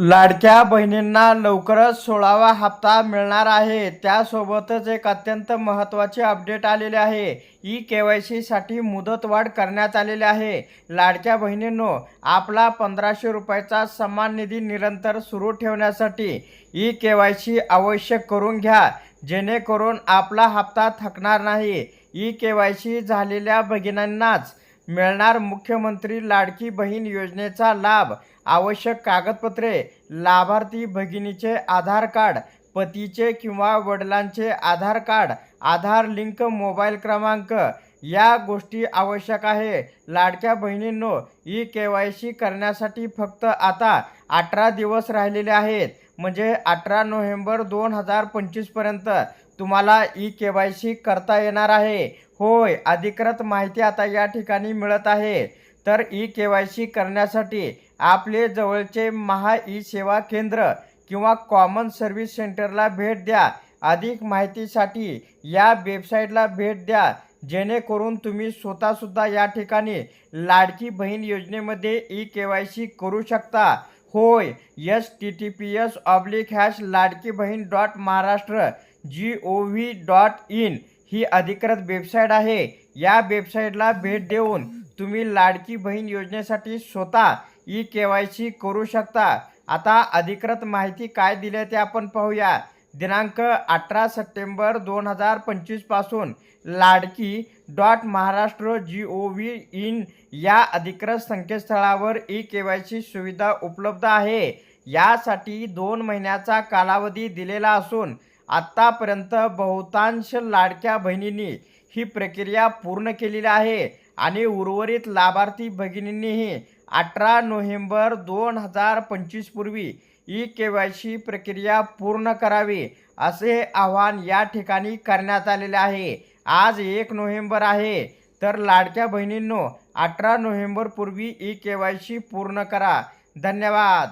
लाडक्या बहिणींना लवकरच सोळावा हप्ता मिळणार आहे. त्यासोबतच एक अत्यंत महत्त्वाचे अपडेट आलेले आहे. ई के वाय सीसाठी मुदतवाढ करण्यात आलेली आहे. लाडक्या बहिणींनो आपला पंधराशे रुपयाचा सन्मान निधी निरंतर सुरू ठेवण्यासाठी ई के वाय सी आवश्यक करून घ्या. जेणेकरून आपला हप्ता थकणार नाही. ई के वाय सी झालेल्या भगिनींनाच मिळणार मुख्यमंत्री लाडकी बहीण योजनेचा लाभ. आवश्यक कागदपत्रे लाभार्थी भगिनीचे आधार कार्ड पतीचे किंवा वडिलांचे Aadhaar card Aadhaar link mobile क्रमांक या गोष्टी आवश्यक आहे. लाडक्या बहिणींनो ई के वाय सी करण्यासाठी फक्त आता अठरा दिवस राहिलेले आहेत. म्हणजे अठरा नोव्हेंबर दोन हजार पंचवीसपर्यंत तुम्हाला ई के वाय सी करता येणार आहे. होय अधिकृत माहिती आता या ठिकाणी मिळत आहे. तर ई के वाय सी करण्यासाठी आपले जवळचे महा ई सेवा केंद्र किंवा कॉमन सर्व्हिस सेंटरला भेट द्या. अधिक माहितीसाठी या वेबसाईटला भेट द्या. जेणेकरून तुम्ही स्वतःसुद्धा या ठिकाणी लाडकी बहीण योजनेमध्ये ई के वाय सी करू शकता. होय S T T P S oblique hash Ladki Bahin dot Maharashtra G O V dot in ही अधिकृत वेबसाईट आहे. या वेबसाईटला भेट देऊन तुम्ही लाडकी बहीण योजनेसाठी स्वतः ई के वाय सी करू शकता. आता अधिकृत माहिती काय दिली ते आपण पाहूया. दिनांक अठरा सप्टेंबर दोन हजार पंचवीसपासून Ladki dot Maharashtra G O V in या अधिकृत संकेतस्थळावर ई के वाय सी सुविधा उपलब्ध आहे. यासाठी दोन महिन्याचा कालावधी दिलेला असून आत्तापर्यंत बहुतांश लाडक्या बहिणींनी ही प्रक्रिया पूर्ण केलेली आहे आणि उर्वरित लाभार्थी भगिनींनीही अठरा नोव्हेंबर दोन हजार पंचवीसपूर्वी ई के वाय सी प्रक्रिया पूर्ण करावी असे आवाहन या ठिकाणी करण्यात आलेले आहे. आज एक नोव्हेंबर आहे तर लाडक्या बहिणींनो अठरा नोव्हेंबरपूर्वी ई के वाय सी पूर्ण करा. धन्यवाद.